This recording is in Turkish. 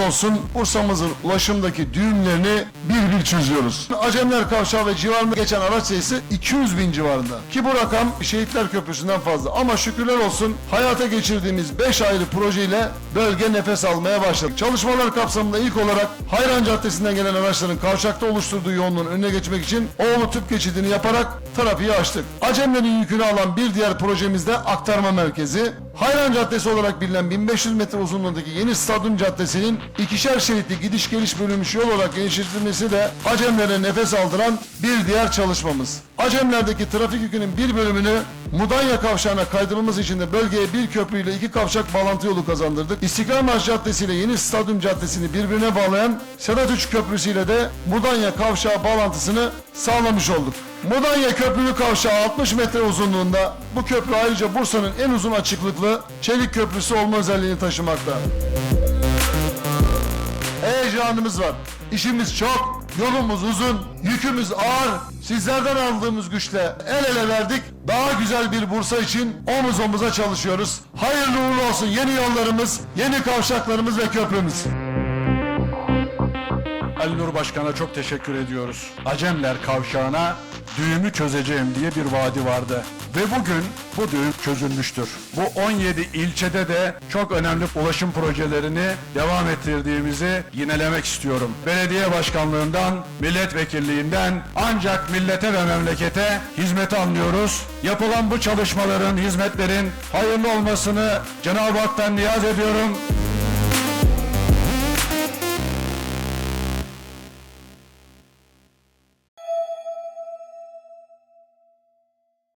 olsun Bursa'mızın ulaşımdaki düğümlerini bir bir çözüyoruz. Acemler Kavşağı ve civarında geçen araç sayısı 200 bin civarında. Ki bu rakam Şehitler Köprüsü'nden fazla. Ama şükürler olsun hayata geçirdiğimiz 5 ayrı projeyle bölge nefes almaya başladı. Çalışmalar kapsamında ilk olarak Hayran Caddesi'nden gelen araçların kavşakta oluşturduğu yoğunluğun önüne geçmek için Oğlu Tüp geçidini yaparak trafiği açtık. Acemlerin yükünü alan bir diğer projemizde aktarma merkezi. Hayran Caddesi olarak bilinen 1500 metre uzunluğundaki yeni Stadyum Caddesi'nin ikişer şeritli gidiş geliş bölünmüş yol olarak genişletilmesi de Acemlere nefes aldıran bir diğer çalışmamız. Acemlerdeki trafik yükünün bir bölümünü Mudanya kavşağına kaydırmamız için de bölgeye bir köprü ile iki kavşak bağlantı yolu kazandırdık. İstiklal Marşı Caddesi ile yeni Stadyum Caddesi'ni birbirine bağlayan Sedat 3 Köprüsü ile de Mudanya kavşağı bağlantısını sağlamış olduk. Mudanya Köprülü Kavşağı 60 metre uzunluğunda. Bu köprü ayrıca Bursa'nın en uzun açıklıklı çelik köprüsü olma özelliğini taşımakta. Heyecanımız var. İşimiz çok, yolumuz uzun, yükümüz ağır. Sizlerden aldığımız güçle el ele verdik. Daha güzel bir Bursa için omuz omuza çalışıyoruz. Hayırlı uğurlu olsun yeni yollarımız, yeni kavşaklarımız ve köprümüz. Ali Nur Başkan'a çok teşekkür ediyoruz. Acemler kavşağına düğümü çözeceğim diye bir vaadi vardı. Ve bugün bu düğüm çözülmüştür. Bu 17 ilçede de çok önemli ulaşım projelerini devam ettirdiğimizi yinelemek istiyorum. Belediye başkanlığından, milletvekilliğinden ancak millete ve memlekete hizmeti anlıyoruz. Yapılan bu çalışmaların, hizmetlerin hayırlı olmasını Cenab-ı Hak'tan niyaz ediyorum.